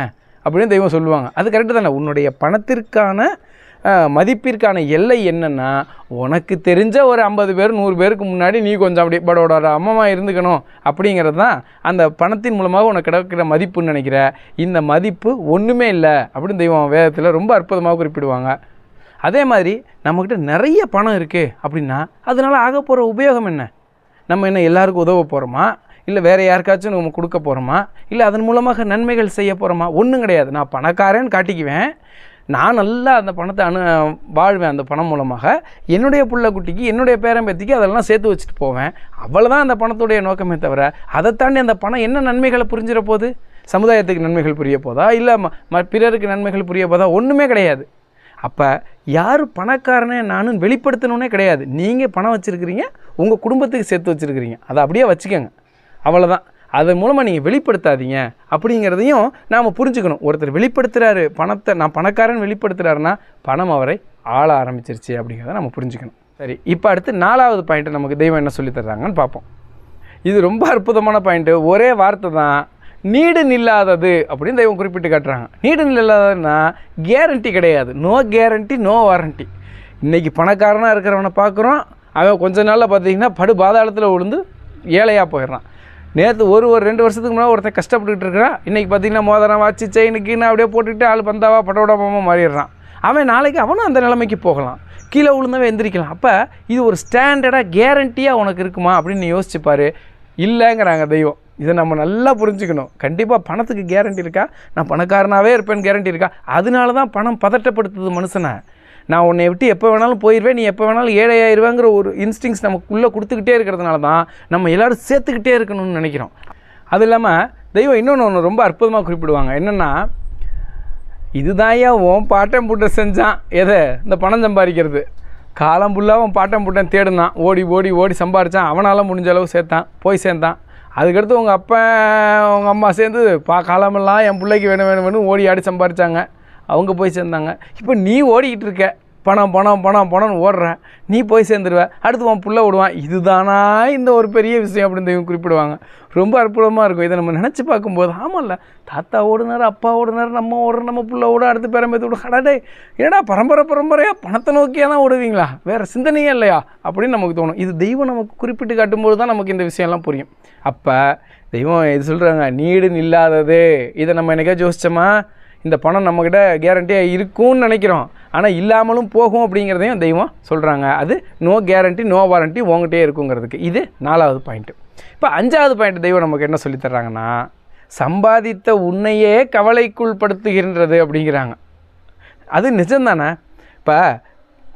அப்படின்னு தெய்வம் சொல்லுவாங்க. அது கரெக்டு தானே. உன்னுடைய பணத்திற்கான மதிப்பிற்கான எல்லை என்னென்னா உனக்கு தெரிஞ்ச ஒரு ஐம்பது பேர் நூறு பேருக்கு முன்னாடி நீ கொஞ்சம் அப்படி படோட அம்மமாக இருந்துக்கணும். அப்படிங்கிறது தான் அந்த பணத்தின் மூலமாக உனக்கு கிடைக்கிற மதிப்புன்னு நினைக்கிற. இந்த மதிப்பு ஒன்றுமே இல்லை அப்படின்னு தெய்வம் வேதத்தில் ரொம்ப அற்புதமாக குறிப்பிடுவாங்க. அதே மாதிரி நம்மக்கிட்ட நிறைய பணம் இருக்குது அப்படின்னா அதனால் ஆக போகிற உபயோகம் என்ன? நம்ம என்ன எல்லாருக்கும் உதவ போகிறோமா இல்லை வேறு யாருக்காச்சும் நம்ம கொடுக்க போகிறோமா இல்லை அதன் மூலமாக நன்மைகள் செய்ய போகிறோமா ஒன்றும் கிடையாது. நான் பணக்காரன்னு காட்டிக்குவேன். நான் நல்லா அந்த பணத்தை அனு வாழ்வேன் அந்த பணம் மூலமாக. என்னுடைய புள்ள குட்டிக்கு என்னுடைய பேரம்பேத்திக்கு அதெல்லாம் சேர்த்து வச்சுட்டு போவேன். அவ்வளோதான் அந்த பணத்துடைய நோக்கமே தவிர அதை தாண்டி அந்த பணம் என்ன நன்மைகளை புரிஞ்சிட போகுது? சமுதாயத்துக்கு நன்மைகள் புரிய போதா? இல்லை ம ம- பிறருக்கு நன்மைகள் புரிய போதா? ஒன்றுமே கிடையாது. அப்போ யார் பணக்காரனே நானும் வெளிப்படுத்தணுன்னே கிடையாது. நீங்கள் பணம் வச்சுருக்கிறீங்க உங்கள் குடும்பத்துக்கு சேர்த்து வச்சுருக்கிறீங்க. அதை அப்படியே வச்சுக்கோங்க. அவ்வளோதான் அதன் மூலமாக நீங்கள் வெளிப்படுத்தாதீங்க. அப்படிங்கிறதையும் நாம் புரிஞ்சுக்கணும். ஒருத்தர் வெளிப்படுத்துகிறாரு பணத்தை நான் பணக்காரன் வெளிப்படுத்துகிறாருன்னா பணம் அவரை ஆள ஆரம்பிச்சிருச்சு அப்படிங்கிறத நம்ம புரிஞ்சுக்கணும். சரி இப்போ அடுத்து நாலாவது பாயிண்ட்டு நமக்கு தெய்வம் என்ன சொல்லி தர்றாங்கன்னு பார்ப்போம். இது ரொம்ப அற்புதமான பாயிண்ட்டு ஒரே வார்த்தை தான். நீடு நில்லாதது அப்படின்னு தெய்வம் குறிப்பிட்டு காட்டுறாங்க. நீடு நில்லாததுன்னா கேரண்டி கிடையாது. நோ கேரண்டி நோ வாரண்டி இன்றைக்கி பணக்காரனாக இருக்கிறவனை பார்க்குறோம். அவன் கொஞ்ச நாளில் பார்த்தீங்கன்னா படு பாதாளத்தில் விழுந்து ஏழையாக போயிடுறான். நேற்று ஒரு ஒரு ரெண்டு வருஷத்துக்கு முன்னாடி ஒருத்தன் கஷ்டப்பட்டுக்கிட்டு இருக்கிறான். இன்றைக்கி பார்த்தீங்கன்னா மோதிரம் வாட்சி செயினுக்குன்னு அப்படியே போட்டுக்கிட்டு ஆள் பந்தாவா பட்டோடமாக மாறிடுறான். அவன் நாளைக்கு அவனும் அந்த நிலைமைக்கு போகலாம். கீழே விழுந்தவன் எந்திரிக்கலாம். அப்போ இது ஒரு ஸ்டாண்டர்டாக கேரண்டியாக உனக்கு இருக்குமா அப்படின்னு நீ யோசிச்சுப்பார் இல்லைங்கிறாங்க தெய்வம். இதை நம்ம நல்லா புரிஞ்சுக்கணும். கண்டிப்பாக பணத்துக்கு கேரண்டி இருக்கா? நான் பணக்காரனாகவே இருப்பேன்னு கேரண்டி இருக்கா? அதனால தான் பணம் பதட்டப்படுத்துது மனுஷனை. நான் உன்னை விட்டு எப்போ வேணாலும் போயிடுவேன் நீ எப்போ வேணாலும் ஏழையாயிருவேங்கிற ஒரு இன்ஸ்டிங்ஸ் நமக்குள்ளே கொடுத்துக்கிட்டே இருக்கிறதுனால தான் நம்ம எல்லோரும் சேர்த்துக்கிட்டே இருக்கணும்னு நினைக்கிறோம். அது இல்லாமல் தெய்வம் இன்னொன்று ஒன்று ரொம்ப அற்புதமாக குறிப்பிடுவாங்க. என்னென்னா இதுதான்யா உன் பாட்டம் புட்டை செஞ்சான். எதை? இந்த பணம் சம்பாதிக்கிறது. காலம் ஃபுல்லாக பாட்டம் புட்டன் தேடினான். ஓடி ஓடி ஓடி சம்பாரித்தான் அவனால் முடிஞ்ச அளவு சேர்த்தான். போய் சேர்ந்தான். அதுக்கடுத்து உங்கள் அப்பா உங்கள் அம்மா சேர்ந்து பா காலமெல்லாம் என் பிள்ளைக்கு வேணும் வேணும் வேணும் ஓடி ஆடி சம்பாரித்தாங்க அவங்க போய் சேர்ந்தாங்க. இப்போ நீ ஓடிக்கிட்டு இருக்க. பணம் பணம் பணம் பணம்னு ஓடுறேன். நீ போய் சேர்ந்துருவ. அடுத்து உன் புள்ள விடுவான் இதுதானா இந்த ஒரு பெரிய விஷயம் அப்படின்னு இவங்க குறிப்பிடுவாங்க. ரொம்ப அற்புதமாக இருக்கும். இதை நம்ம நினச்சி பார்க்கும்போது ஆமாம்ல தாத்தா ஓடுனார் அப்பா ஓடுனார் நம்ம ஓடுற நம்ம புள்ள ஓட அடுத்து பேரம்பேத்து விட அடடே என்னடா பரம்பரை பரம்பரையாக பணத்தை நோக்கியே தான் ஓடுவீங்களா? வேறு சிந்தனையே இல்லையா? அப்படின்னு நமக்கு தோணும். இது தெய்வம் நமக்கு குறிப்பிட்டு காட்டும்போது தான் நமக்கு இந்த விஷயம்லாம் புரியும். அப்போ தெய்வம் இது சொல்கிறாங்க நீடு இல்லாதது. இதை நம்ம என்னைக்கா யோசிச்சோமா? இந்த பணம் நம்மக்கிட்ட கேரண்டியாக இருக்கும்னு நினைக்கிறோம். ஆனால் இல்லாமலும் போகும் அப்படிங்கிறதையும் தெய்வம் சொல்கிறாங்க அது நோ கேரண்டி நோ வாரண்டி உங்ககிட்டே இருக்குங்கிறதுக்கு. இது நாலாவது பாயிண்ட்டு இப்போ அஞ்சாவது பாயிண்ட் தெய்வம் நமக்கு என்ன சொல்லித்தர்றாங்கன்னா சம்பாதித்த உன்னையே கவலைக்குள் படுத்துகின்றது அப்படிங்கிறாங்க. அது நிஜம்தானே? இப்போ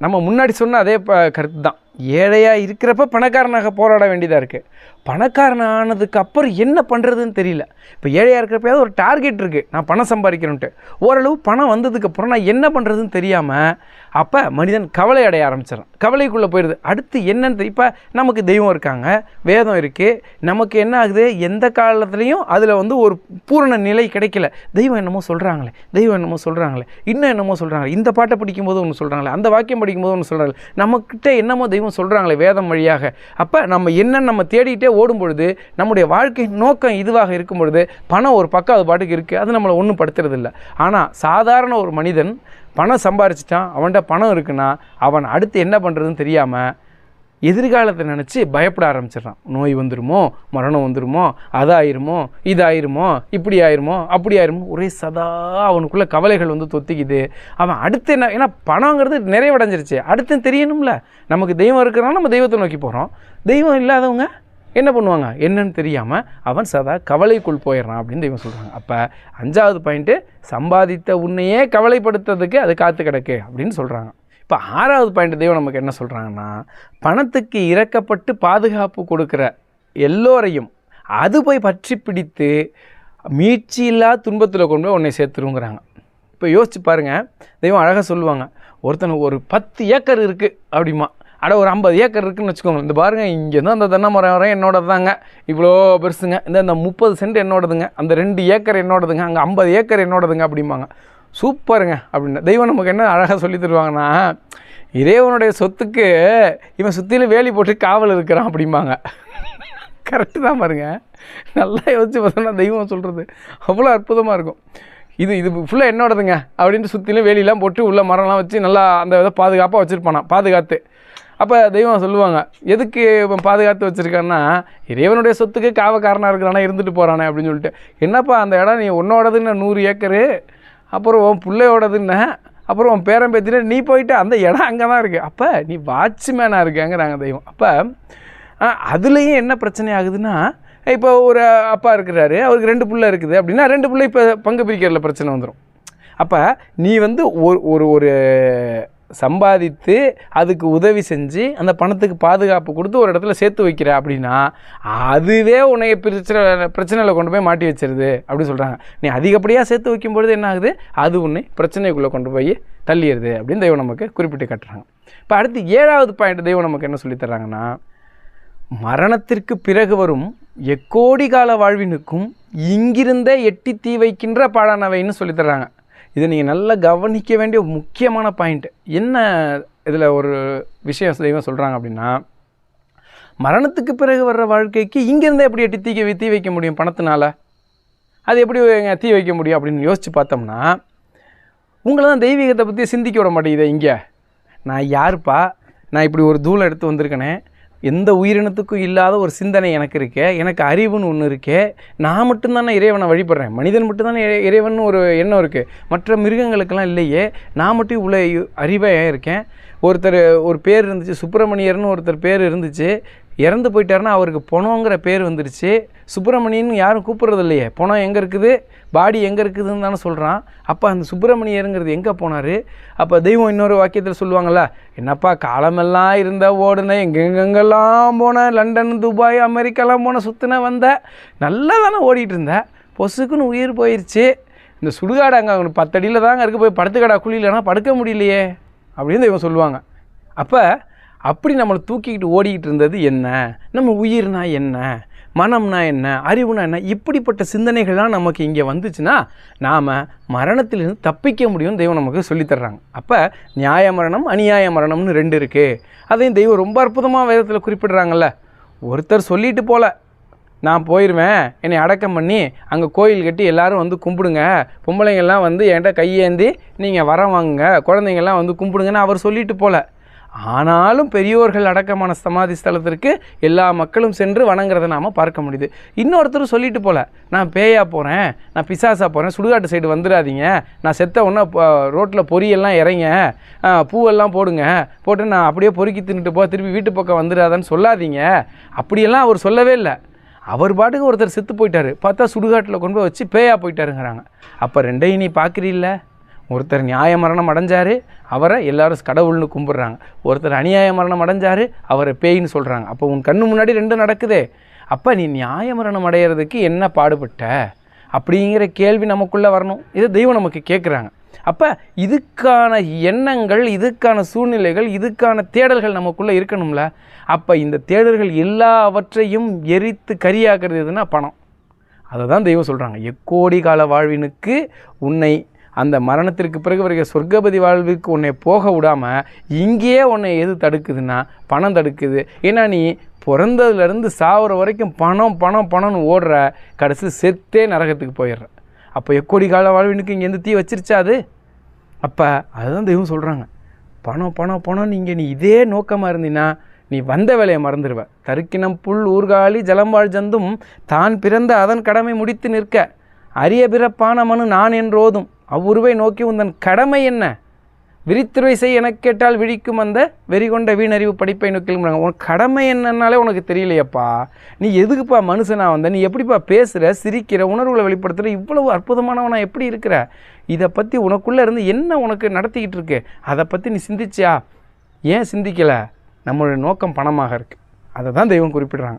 நம்ம முன்னாடி சொன்ன அதே கருத்து தான் ஏழையாக இருக்கிறப்ப பணக்காரனாக போராட வேண்டியதாக இருக்குது பணக்காரன் ஆனதுக்கு அப்புறம் என்ன பண்ணுறதுன்னு தெரியல. இப்போ ஏழையாக இருக்கிறப்பயாவது ஒரு டார்கெட் இருக்குது நான் பணம் சம்பாதிக்கணுன்ட்டு ஓரளவு பணம் வந்ததுக்கப்புறம் நான் என்ன பண்ணுறதுன்னு தெரியாமல் அப்போ மனிதன் கவலை அடைய ஆரம்பிச்சிடறான். கவலைக்குள்ளே போயிடுது. அடுத்து என்னன்னு இப்போ நமக்கு தெய்வம் இருக்காங்க. வேதம் இருக்குது நமக்கு என்ன ஆகுது? எந்த காலத்துலேயும் அதில் வந்து ஒரு பூரண நிலை கிடைக்கல. தெய்வம் என்னமோ சொல்கிறாங்களே தெய்வம் என்னமோ சொல்கிறாங்களே இன்னும் என்னமோ சொல்கிறாங்களே இந்த பாட்டை படிக்கும்போது ஒன்று சொல்கிறாங்களே அந்த வாக்கியம் படிக்கும்போது ஒன்று சொல்கிறாங்களே நம்மக்கிட்ட என்னமோ தெய்வம் சொல்கிறாங்களே வேதம் வழியாக. அப்போ நம்ம என்ன நம்ம தேடிட்டே ஓடும் பொழுது நம்முடைய வாழ்க்கை நோக்கம் இதுவாக இருக்கும் பொழுது பணம் ஒரு பக்கம் அது பாட்டுக்கு இருக்குது அது நம்மளை ஒன்றும் படுத்துறதில்ல. ஆனால் சாதாரண ஒரு மனிதன் பணம் சம்பாரிச்சிட்டான் அவன்கிட்ட பணம் இருக்குன்னா அவன் அடுத்து என்ன பண்ணுறதுன்னு தெரியாமல் எதிர்காலத்தை நினச்சி பயப்பட ஆரம்பிச்சிடுறான். நோய் வந்துருமோ மரணம் வந்துருமோ அதாயிருமோ இதாயிருமோ இப்படி ஆயிருமோ அப்படி ஆயிருமோ ஒரே சதா அவனுக்குள்ளே கவலைகள் வந்து தொத்திக்குது. அவன் அடுத்து என்ன ஏன்னா பணங்கிறது நிறைவடைஞ்சிருச்சு. அடுத்து தெரியணும்ல. நமக்கு தெய்வம் இருக்கிறனால நம்ம தெய்வத்தை நோக்கி போகிறோம் தெய்வம் இல்லாதவங்க என்ன பண்ணுவாங்க? என்னன்னு தெரியாமல் அவன் சதா கவலைக்குள் போயிடுறான் அப்படின்னு தெய்வம் சொல்கிறாங்க அப்போ அஞ்சாவது பாயிண்ட்டு சம்பாதித்த உன்னையே கவலைப்படுத்துறதுக்கு அது காத்து கிடக்கு அப்படின்னு சொல்கிறாங்க இப்போ ஆறாவது பாயிண்ட் தெய்வம் நமக்கு என்ன சொல்கிறாங்கன்னா பணத்துக்கு இறக்கப்பட்டு பாதுகாப்பு கொடுக்குற எல்லோரையும் அது போய் பற்றி பிடித்து மீட்சியில்லா துன்பத்தில் கொண்டு போய் உன்னை சேர்த்துருங்கிறாங்க. இப்போ யோசிச்சு பாருங்கள் தெய்வம் அழகாக சொல்லுவாங்க ஒருத்தனுக்கு ஒரு பத்து ஏக்கர் இருக்குது அப்படிமா. அட ஒரு ஐம்பது ஏக்கர் இருக்குன்னு வச்சுக்கோங்க இந்த பாருங்கள் இங்கேருந்து அந்த தென்னை மரம் வரை என்னோட தாங்க இவ்வளோ பெருசுங்க. இந்த இந்த முப்பது சென்ட் என்னோடதுங்க. அந்த ரெண்டு ஏக்கர் என்னோடதுங்க. அங்கே ஐம்பது ஏக்கர் என்னோடதுங்க அப்படிம்பாங்க. சூப்பருங்க அப்படின்னு. தெய்வம் நமக்கு என்ன அழகாக சொல்லி தருவாங்கன்னா இறைவனுடைய சொத்துக்கு இவன் சுற்றிலும் வேலி போட்டு காவல் இருக்கிறான் அப்படிம்பாங்க. கரெக்டு தான் பாருங்க. நல்லா யோசிச்சு பார்த்தோன்னா தெய்வம் சொல்கிறது அவ்வளோ அற்புதமாக இருக்கும். இது இது ஃபுல்லாக என்னோடதுங்க. அப்படின்ட்டு சுற்றிலும் வேலியெல்லாம் போட்டு உள்ள மரம்லாம் வச்சு நல்லா அந்த இதை பாதுகாப்பாக வச்சுருப்பானா பாதுகாத்து. அப்போ தெய்வம் சொல்லுவாங்க எதுக்கு இவன் பாதுகாத்து வச்சுருக்கான்னா இறைவனுடைய சொத்துக்கு காவக்காரனாக இருக்கிறானா இருந்துட்டு போகிறானே அப்படின்னு சொல்லிட்டு. என்னப்பா அந்த இடம் நீ உன்னோடதுன்னு நூறு ஏக்கரு அப்புறம் உன் பிள்ளையோடதுன்ன அப்புறம் உன் பேரன் பேத்தினா நீ போயிட்டு அந்த இடம் அங்கே தான் இருக்குது அப்போ நீ வாட்ச்மேனாக இருக்காங்கிறாங்க தெய்வம். அப்போ அதுலேயும் என்ன பிரச்சனை ஆகுதுன்னா இப்போ ஒரு அப்பா இருக்கிறாரு அவருக்கு ரெண்டு பிள்ளை இருக்குது. அப்படின்னா ரெண்டு பிள்ளை இப்போ பங்கு பிரிக்கிறதுல பிரச்சனை வந்துடும் அப்போ நீ வந்து ஒரு ஒரு ஒரு சம்பாதித்து அதுக்கு உதவி செஞ்சு அந்த பணத்துக்கு பாதுகாப்பு கொடுத்து ஒரு இடத்துல சேர்த்து வைக்கிற அப்படின்னா அதுவே உன்னைய பிரச்சனை பிரச்சனையில் கொண்டு போய் மாட்டி வச்சிருது அப்படின்னு சொல்கிறாங்க நீ அதிகப்படியாக சேர்த்து வைக்கும்பொழுது என்ன ஆகுது? அது உன்னை பிரச்சனைக்குள்ளே கொண்டு போய் தள்ளிடுது அப்படின்னு தெய்வம் நமக்கு குறிப்பிட்டு காட்டுறாங்க. இப்போ அடுத்து ஏழாவது பாயிண்ட் தெய்வம் நமக்கு என்ன சொல்லித்தராங்கன்னா மரணத்திற்கு பிறகு வரும் எக்கோடி கால வாழ்வினுக்கும் இங்கிருந்தே எட்டி தீ வைக்கின்ற பாடானவைன்னு சொல்லித் தர்றாங்க. இதை நீங்கள் நல்லா கவனிக்க வேண்டிய முக்கியமான பாயிண்ட் என்ன இதில் ஒரு விஷயம் தெய்வம் சொல்கிறாங்க அப்படின்னா மரணத்துக்கு பிறகு வர்ற வாழ்க்கைக்கு இங்கேருந்தே எப்படி எட்டி தீ தீ வைக்க முடியும் பணத்தினால? அது எப்படி தீ வைக்க முடியும் அப்படின்னு யோசித்து பார்த்தோம்னா உங்களை தான் தெய்வீகத்தை பற்றி சிந்திக்க விட மாட்டேங்குது இங்கே. நான் யாருப்பா? நான் இப்படி ஒரு தூளம் எடுத்து வந்திருக்கேனே. எந்த உயிரினத்துக்கும் இல்லாத ஒரு சிந்தனை எனக்கு இருக்கே எனக்கு அறிவுன்னு ஒன்று இருக்கே நான் மட்டும்தானே இறைவனை வழிபடுறேன். மனிதன் மட்டும்தானே இறைவன் ஒரு எண்ணம் இருக்குது மற்ற மிருகங்களுக்கெல்லாம் இல்லையே நான் மட்டும் இவ்வளோ அறிவாக இருக்கேன்? ஒருத்தர் ஒரு பேர் இருந்துச்சு சுப்பிரமணியர்னு ஒருத்தர் பேர் இருந்துச்சு இறந்து போயிட்டாருன்னா அவருக்கு பொணங்கிற பேர் வந்துருச்சு. சுப்பிரமணியன்னு யாரும் கூப்பிட்றது இல்லையே பொணம் எங்கே இருக்குது? பாடி எங்கே இருக்குதுன்னு தானே சொல்கிறான் அப்போ அந்த சுப்பிரமணியருங்கிறது எங்கே போனார்? அப்போ தெய்வம் இன்னொரு வாக்கியத்தில் சொல்லுவாங்கள்ல என்னப்பா காலமெல்லாம் இருந்த ஓடுனேன் எங்கெங்கெங்கெல்லாம் போனேன் லண்டன் துபாய் அமெரிக்காலாம் போன சுற்றின வந்த நல்லா தானே ஓடிட்டு இருந்த. பொசுக்குன்னு உயிர் போயிடுச்சு இந்த சுடுகாடு அங்கே அவங்க பத்தடியில் தாங்க இருக்குது போய் படுத்துக்கடா குழியிலனா படுக்க முடியலையே. அப்படின்னு தெய்வம் சொல்லுவாங்க. அப்போ அப்படி நம்மளை தூக்கிக்கிட்டு ஓடிக்கிட்டு இருந்தது என்ன? நம்ம உயிர்னா என்ன? மனம்னா என்ன? அறிவுனா என்ன? இப்படிப்பட்ட சிந்தனைகள்லாம் நமக்கு இங்கே வந்துச்சுன்னா நாம் மரணத்திலிருந்து தப்பிக்க முடியும் தெய்வம் நமக்கு சொல்லித்தர்றாங்க அப்போ நியாய மரணம் அநியாய மரணம்னு ரெண்டு இருக்குது அதையும் தெய்வம் ரொம்ப அற்புதமாக வேதத்தில் குறிப்பிடுறாங்கல்ல. ஒருத்தர் சொல்லிட்டு போல நான் போயிடுவேன் என்னை அடக்கம் பண்ணி அங்கே கோயில் கட்டி எல்லோரும் வந்து கும்பிடுங்க. பொம்பளைங்கள்லாம் வந்து என்கிட்ட கையேந்தி நீங்கள் வர வாங்குங்க. குழந்தைங்கள்லாம் வந்து கும்பிடுங்கன்னு அவர் சொல்லிட்டு போகல ஆனாலும் பெரியோர்கள் அடக்கமான சமாதி ஸ்தலத்திற்கு எல்லா மக்களும் சென்று வணங்குறதை நாம் பார்க்க முடியுது. இன்னொருத்தர் சொல்லிட்டு போல நான் பேயா போகிறேன் நான் பிசாசா போகிறேன் சுடுகாட்டு சைடு வந்துடாதீங்க நான் செத்த உடனே ரோட்டில் பொரியெல்லாம் இறங்க பூவெல்லாம் போடுங்க போட்டு நான் அப்படியே பொறுக்கி தின்னுட்டு போ திருப்பி வீட்டு பக்கம் வந்துடாதான்னு சொல்லாதீங்க. அப்படியெல்லாம் அவர் சொல்லவே இல்லை. அவர் பாட்டுக்கு ஒருத்தர் செத்து போயிட்டார். பார்த்தா சுடுகாட்டில் கொண்டு போய் வச்சு பேயா போயிட்டாருங்கிறாங்க. அப்போ ரெண்டையும் நீ பார்க்குறீல்ல? ஒருத்தர் நியாய மரணம் அடைஞ்சார் அவரை எல்லாரும் கடவுள்னு கும்பிட்றாங்க. ஒருத்தர் அநியாய மரணம் அடைஞ்சார் அவரை பேய்ன்னு சொல்கிறாங்க அப்போ உன் கண்ணு முன்னாடி ரெண்டும் நடக்குதே. அப்போ நீ நியாய மரணம் அடையிறதுக்கு என்ன பாடுபட்ட? அப்படிங்கிற கேள்வி நமக்குள்ளே வரணும். இதை தெய்வம் நமக்கு கேட்குறாங்க அப்போ இதுக்கான எண்ணங்கள் இதுக்கான சூழ்நிலைகள் இதுக்கான தேடல்கள் நமக்குள்ளே இருக்கணும்ல. அப்போ இந்த தேடல்கள் எல்லாவற்றையும் எரித்து கரியாக்குறது எதுனா பணம். அதை தான் தெய்வம் சொல்கிறாங்க எக்கோடி கால வாழ்வினுக்கு உன்னை அந்த மரணத்திற்கு பிறகு வருகிற சொர்க்கபதி வாழ்விற்கு உன்னை போக விடாமல் இங்கேயே உன்னை எது தடுக்குதுன்னா பணம் தடுக்குது. ஏன்னா நீ பிறந்ததுலேருந்து சாவுற வரைக்கும் பணம் பணம் பணம்னு ஓடுற கடைசி செத்தே நரகத்துக்கு போயிடுற. அப்போ எக்கோடி கால வாழ்வினுக்கு இங்கே எந்த தீ வச்சிருச்சா அது? அப்போ அதுதான் தெய்வம் சொல்கிறாங்க பணம் பணம் பணம் நீங்கள் நீ இதே நோக்கமாக இருந்தீன்னா நீ வந்த வேலையை மறந்துடுவ தருக்கினம் புல் ஊர்காலி ஜலம்பாழ் ஜந்தும் தான் பிறந்த அதன் கடமை முடித்து நிற்க. அரிய பிறப்பான மனு நான் என்றோதும். அவ்வுருவை நோக்கி உந்தன் கடமை என்ன? விரித்துரை செய் எனக் கேட்டால் விழிக்கும் அந்த வெறிகொண்ட வீணறிவு படிப்பை நோக்கிலுங்கிறாங்க உன் கடமை என்னன்னாலே உனக்கு தெரியலையப்பா. நீ எதுக்குப்பா மனுஷனாக வந்த? நீ எப்படிப்பா பேசுகிற சிரிக்கிற உணர்வுகளை வெளிப்படுத்துகிற இவ்வளவு அற்புதமானவனா எப்படி இருக்கிற? இதை பற்றி உனக்குள்ளே இருந்து என்ன உனக்கு நடத்திக்கிட்டு இருக்கு? அதை பற்றி நீ சிந்திச்சியா? ஏன் சிந்திக்கலை? நம்மளுடைய நோக்கம் பணமாக இருக்குது அதை தான் தெய்வம் குறிப்பிடுறாங்க.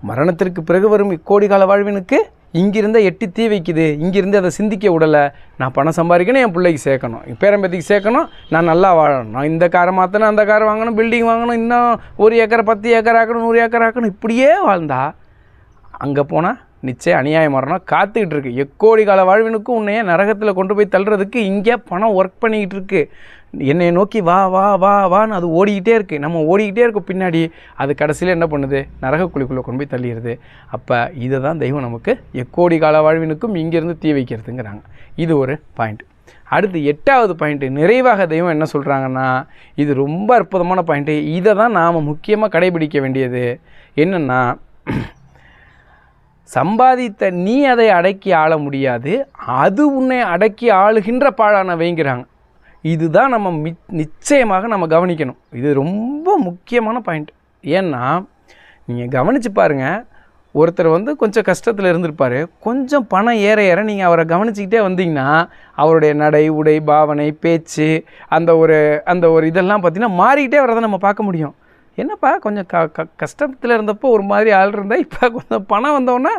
மரணத்திற்கு பிறகு வரும் இக்கோடி கால வாழ்வினுக்கு இங்கிருந்தே எட்டி தீ வைக்குது. இங்கிருந்து அதை சிந்திக்க விடலை. நான் பணம் சம்பாதிக்கணும் என் பிள்ளைக்கு சேர்க்கணும். என் பேரம்பேத்திக்கு சேர்க்கணும் நான் நல்லா வாழணும். நான் இந்த காரை மாற்றணும் அந்த காரை வாங்கணும் பில்டிங் வாங்கணும் இன்னும் ஒரு ஏக்கரை பத்து ஏக்கர் ஆக்கணும் நூறு ஏக்கர் ஆக்கணும் இப்படியே வாழ்ந்தா அங்கே போனால் நிச்சயம் அநியாயம் மரணம் காத்துக்கிட்டு இருக்கு. எக்கோடி கால வாழ்வினுக்கும் உன்னைய நரகத்தில் கொண்டு போய் தள்ளுறதுக்கு இங்கே பணம் ஒர்க் பண்ணிக்கிட்டு இருக்குது என்னை நோக்கி வா வா வா வான்னு அது ஓடிக்கிட்டே இருக்குது நம்ம ஓடிக்கிட்டே இருக்கும் பின்னாடி. அது கடைசியில் என்ன பண்ணுது? நரகக்குழிக்குள்ளே கொண்டு போய் தள்ளிடுது. அப்போ இதை தான் தெய்வம் நமக்கு எக்கோடி கால வாழ்வினுக்கும் இங்கேருந்து தீ வைக்கிறதுங்கிறாங்க. இது ஒரு பாயிண்ட் அடுத்து எட்டாவது பாயிண்ட்டு நிறைவாக தெய்வம் என்ன சொல்கிறாங்கன்னா இது ரொம்ப அற்புதமான பாயிண்ட்டு இதை தான் நாம் முக்கியமாக கடைபிடிக்க வேண்டியது. என்னென்னா சம்பாதித்த நீ அதை அடக்கி ஆள முடியாது. அது உன்னை அடக்கி ஆளுகின்ற பாழானவைங்கிறாங்க இதுதான் நம்ம மி நிச்சயமாக நம்ம கவனிக்கணும். இது ரொம்ப முக்கியமான பாயிண்ட் ஏன்னா நீங்கள் கவனித்து பாருங்கள் ஒருத்தர் வந்து கொஞ்சம் கஷ்டத்தில் இருந்திருப்பார். கொஞ்சம் பணம் ஏற ஏற நீங்கள் அவரை கவனிச்சிக்கிட்டே வந்தீங்கன்னா அவருடைய நடை உடை பாவனை பேச்சு அந்த ஒரு அந்த ஒரு இதெல்லாம் பார்த்தீங்கன்னா மாறிக்கிட்டே வரதை நம்ம பார்க்க முடியும். என்னப்பா கொஞ்சம் க க கஷ்டத்தில் இருந்தப்போ ஒரு மாதிரி ஆள் இருந்தால் இப்போ கொஞ்சம் பணம் வந்தோன்னா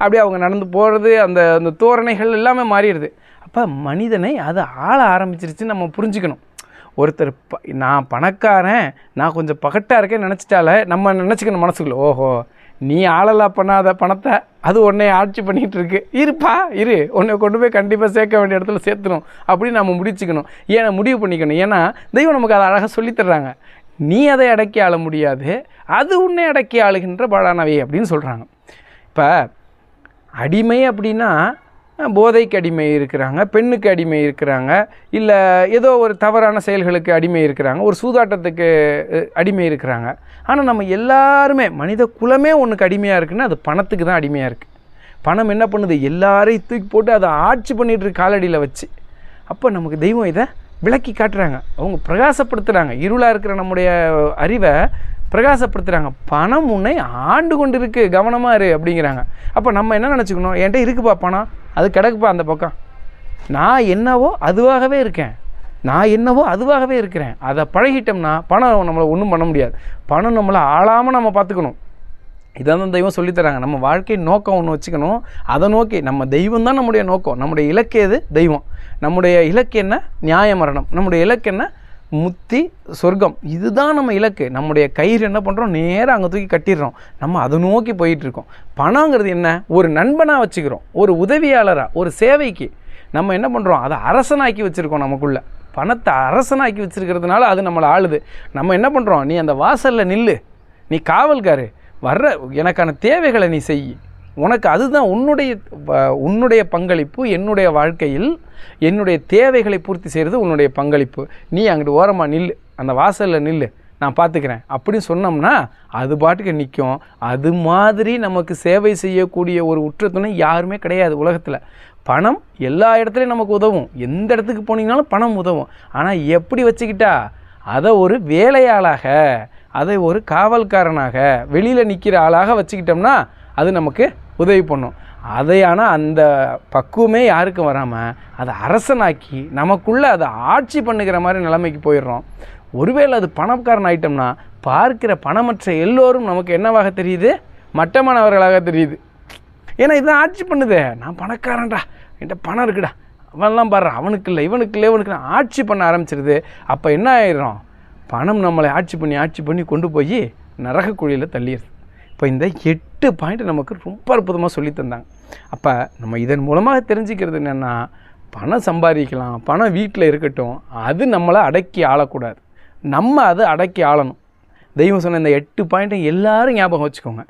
அப்படியே அவங்க நடந்து போகிறது அந்த அந்த தோரணைகள் எல்லாமே மாறிடுது. அப்போ மனிதனை அது ஆள ஆரம்பிச்சிருச்சு நம்ம புரிஞ்சுக்கணும். ஒருத்தர் ப நான் பணக்காரன் நான் கொஞ்சம் பகட்டாக இருக்கேன்னு நினச்சிட்டால நம்ம நினச்சிக்கணும் மனசுக்குள்ள ஓஹோ நீ ஆளலாம் பண்ணாத பணத்தை அது உன்னை ஆட்சி பண்ணிகிட்டு இருக்கு. இருப்பா இரு உன்னை கொண்டு போய் கண்டிப்பாக சேர்க்க வேண்டிய இடத்துல சேர்த்துணும் அப்படின்னு நம்ம முடிச்சுக்கணும். ஏன்னா முடிவு பண்ணிக்கணும். ஏன்னா தெய்வம் நமக்கு அதை அழகாக சொல்லித் தர்றாங்க. நீ அதை அடக்கி ஆள முடியாது அது உன்னை அடக்கி ஆளுகின்ற பாழானவை அப்படின்னு சொல்கிறாங்க இப்போ அடிமை அப்படின்னா போதைக்கு அடிமை இருக்கிறாங்க பெண்ணுக்கு அடிமை இருக்கிறாங்க இல்லை ஏதோ ஒரு தவறான செயல்களுக்கு அடிமை இருக்கிறாங்க ஒரு சூதாட்டத்துக்கு அடிமை இருக்கிறாங்க. ஆனால் நம்ம எல்லாருமே மனித குலமே ஒன்றுக்கு அடிமையாக இருக்குன்னா அது பணத்துக்கு தான் அடிமையாக இருக்குது பணம் என்ன பண்ணுது? எல்லாரையும் தூக்கி போட்டு அதை ஆட்சி பண்ணிட்டு காலடியில் வச்சு அப்போ நமக்கு தெய்வம் இதை விளக்கி காட்டுறாங்க. அவங்க பிரகாசப்படுத்துகிறாங்க இருளாக இருக்கிற நம்முடைய அறிவை பிரகாசப்படுத்துகிறாங்க பணம் உன்னை ஆண்டு கொண்டு இருக்குது கவனமாக இரு அப்படிங்கிறாங்க. அப்போ நம்ம என்ன நினச்சிக்கணும்? என்கிட்ட இருக்குப்பா பணம். அது கிடக்குப்பா அந்த பக்கம். நான் என்னவோ அதுவாகவே இருக்கேன். நான் என்னவோ அதுவாகவே இருக்கிறேன். அதை பழகிட்டோம்னா பணம் நம்மளை ஒன்றும் பண்ண முடியாது. பணம் நம்மளை ஆளாமல் நம்ம பார்த்துக்கணும். இதான் தான் தெய்வம் சொல்லித்தராங்க நம்ம வாழ்க்கை நோக்கம் ஒன்று வச்சுக்கணும். அதை நோக்கி நம்ம தெய்வம் தான் நம்முடைய நோக்கம். நம்முடைய இலக்கு எது? தெய்வம். நம்முடைய இலக்கு என்ன? நியாய மரணம். நம்முடைய இலக்கு என்ன? முத்தி சொர்க்கம். இதுதான் நம்ம இலக்கு. நம்முடைய கயிறு என்ன பண்ணுறோம் நேராக அங்கே தூக்கி கட்டிடுறோம். நம்ம அதை நோக்கி போயிட்டுருக்கோம். பணங்கிறது என்ன? ஒரு நண்பனாக வச்சுக்கிறோம். ஒரு உதவியாளராக ஒரு சேவைக்கு. நம்ம என்ன பண்ணுறோம் அதை அரசனாக்கி வச்சுருக்கோம் நமக்குள்ள. பணத்தை அரசனாக்கி வச்சுருக்கிறதுனால அது நம்மளை ஆளுது. நம்ம என்ன பண்ணுறோம் நீ அந்த வாசலில் நில்லு. நீ காவல்காரு. வர்ற எனக்கான தேவைகளை நீ செய். உனக்கு அதுதான் உன்னுடைய உன்னுடைய பங்களிப்பு என்னுடைய வாழ்க்கையில் என்னுடைய தேவைகளை பூர்த்தி செய்கிறது உன்னுடைய பங்களிப்பு. நீ அங்கிட்டு ஓரமாக நில்லு அந்த வாசலில் நில்லு. நான் பார்த்துக்கிறேன் அப்படின்னு சொன்னோம்னா அது பாட்டுக்கு நிற்கும் அது மாதிரி நமக்கு சேவை செய்யக்கூடிய ஒரு உற்ற துணை யாருமே கிடையாது உலகத்தில். பணம் எல்லா இடத்துலையும் நமக்கு உதவும். எந்த இடத்துக்கு போனீங்கனாலும் பணம் உதவும். ஆனால் எப்படி வச்சுக்கிட்டா அதை ஒரு வேலையாளாக அதை ஒரு காவல்காரனாக வெளியில் நிற்கிற ஆளாக வச்சுக்கிட்டோம்னா அது நமக்கு உதவி பண்ணும். அதை ஆனால் அந்த பக்குவமே யாருக்கும் வராமல் அதை அரசனாக்கி நமக்குள்ளே அதை ஆட்சி பண்ணுகிற மாதிரி நிலைமைக்கு போயிடுறோம். ஒருவேளை அது பணக்காரன் ஆயிட்டோம்னா பார்க்கிற பணமற்ற எல்லோரும் நமக்கு என்னவாக தெரியுது? மட்டமானவர்களாக தெரியுது. ஏன்னா இதான் ஆட்சி பண்ணுதே. நான் பணக்காரன்டா. என்கிட்ட பணம் இருக்குடா. அவன்லாம் பாரு அவனுக்கு இல்லை இவனுக்கு இல்லை இவனுக்கு ஆட்சி பண்ண ஆரம்பிச்சிருது. அப்போ என்ன ஆயிடும் பணம் நம்மளை ஆட்சி பண்ணி ஆட்சி பண்ணி கொண்டு போய் நரக குழியில் தள்ளிடுது. இப்போ இந்த எட்டு பாயிண்ட் நமக்கு ரொம்ப அற்புதமாக சொல்லி தந்தாங்க. அப்போ நம்ம இதன் மூலமாக தெரிஞ்சுக்கிறது என்னென்னா பணம் சம்பாதிக்கலாம் பணம் வீட்டில் இருக்கட்டும் அது நம்மளை அடக்கி ஆளக்கூடாது. நம்ம அதை அடக்கி ஆளணும். தெய்வம் சொன்ன இந்த எட்டு பாயிண்ட்டை எல்லாரும் ஞாபகம் வச்சுக்கோங்க.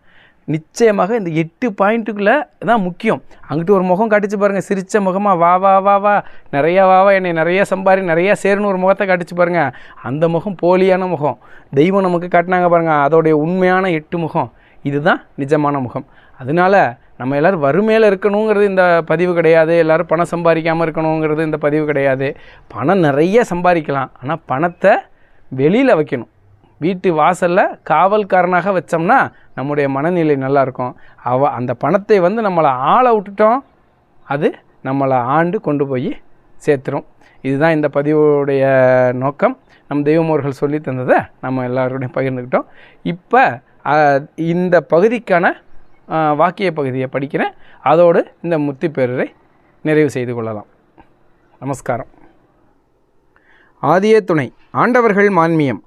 நிச்சயமாக இந்த எட்டு பாயிண்ட்டுக்குள்ளே தான் முக்கியம். அங்கிட்டு ஒரு முகம் காட்டிச்சு பாருங்கள் சிரித்த முகமாக வா வா வா வா நிறையா வா வா என்னை நிறையா சம்பாரி நிறையா சேருன்னு ஒரு முகத்தை காட்டிச்சு பாருங்கள் அந்த முகம் போலியான முகம். தெய்வம் நமக்கு காட்டினாங்க பாருங்கள் அதோடைய உண்மையான எட்டு முகம். இதுதான் நிஜமான முகம். அதனால நம்ம எல்லோரும் வறுமையில் இருக்கணுங்கிறது இந்த பதிவு கிடையாது. எல்லோரும் பணம் சம்பாதிக்காமல் இருக்கணுங்கிறது இந்த பதிவு கிடையாது. பணம் நிறைய சம்பாதிக்கலாம். ஆனால் பணத்தை வெளியில் வைக்கணும். வீட்டு வாசலில் காவல்காரனாக வச்சோம்னா நம்முடைய மனநிலை நல்லாயிருக்கும் அவ அந்த பணத்தை வந்து நம்மளை ஆள விட்டுட்டோம். அது நம்மளை ஆண்டு கொண்டு போய் சேர்த்துரும். இதுதான் இந்த பதிவுடைய நோக்கம். நம் தெய்வம் சொல்லி தந்ததை நம்ம எல்லோருடையும் பகிர்ந்துக்கிட்டோம். இப்போ இந்த பகுதிக்கான வாக்கிய பகுதியை படிக்கிறேன். அதோடு இந்த முத்தி பேரரை நிறைவு செய்து கொள்ளலாம். நமஸ்காரம். ஆதிய துணை ஆண்டவர்கள் மான்மியம்.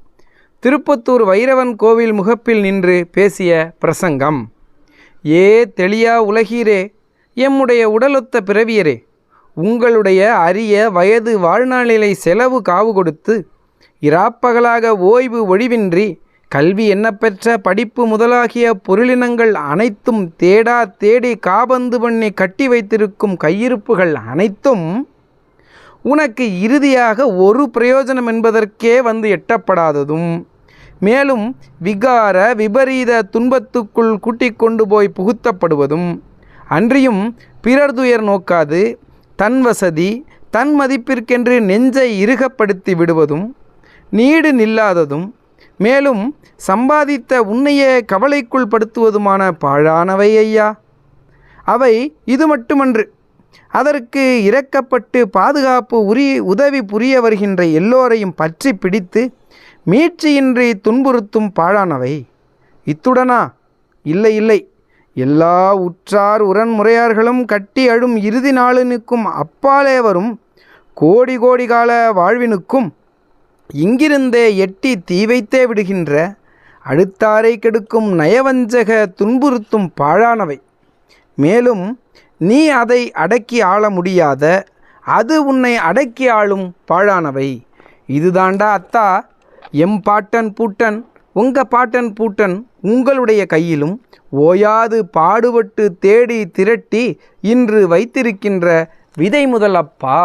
திருப்பத்தூர் வைரவன் கோவில் முகப்பில் நின்று பேசிய பிரசங்கம். ஏ தெளியா உலகீரே எம்முடைய உடலொத்த பிறவியரே உங்களுடைய அரிய வயது வாழ்நாளிலை செலவு காவு கொடுத்து இராப்பகலாக ஓய்வு ஒழிவின்றி கல்வி எண்ணப்பெற்ற படிப்பு முதலாகிய பொருளினங்கள் அனைத்தும் தேடா தேடி காபந்து பண்ணி கட்டி வைத்திருக்கும் கையிருப்புகள் அனைத்தும் உனக்கு இறுதியாக ஒரு பிரயோஜனம் என்பதற்கே வந்து எட்டப்படாததும். மேலும் விகார விபரீத துன்பத்துக்குள் கூட்டிக் கொண்டு போய் புகுத்தப்படுவதும். அன்றியும் பிறர் துயர் நோக்காது தன் வசதி தன் மதிப்பிற்கென்று நெஞ்சை இறுகப்படுத்தி விடுவதும். நீடு நில்லாததும் மேலும் சம்பாதித்த உன்னையே கவலைக்குள் படுத்துவதுமான பாழானவை ஐயா. அவை இது மட்டுமன்று. அதற்கு இறக்கப்பட்டு பாதுகாப்பு உரி உதவி புரிய வருகின்ற எல்லோரையும் பற்றி பிடித்து மீட்சியின்றி துன்புறுத்தும் பாழானவை. இத்துடனா? இல்லை இல்லை. எல்லா உற்றார் உரன்முறையார்களும் கட்டி அழும் இறுதி நாளினுக்கும் அப்பாலே வரும் கோடி கோடி கால வாழ்வினுக்கும் இங்கிருந்தே எட்டி தீ வைத்தே விடுகின்ற அடுத்தாரை கெடுக்கும் நயவஞ்சக துன்புறுத்தும் பாழானவை. மேலும் நீ அதை அடக்கி ஆள முடியாத அது உன்னை அடக்கி ஆளும் பாழானவை. இதுதாண்டா அத்தா எம் பாட்டன் பூட்டன் உங்க பாட்டன் பூட்டன் உங்களுடைய கையிலும் ஓயாது பாடுபட்டு தேடி திரட்டி இன்று வைத்திருக்கின்ற விதை முதல் அப்பா.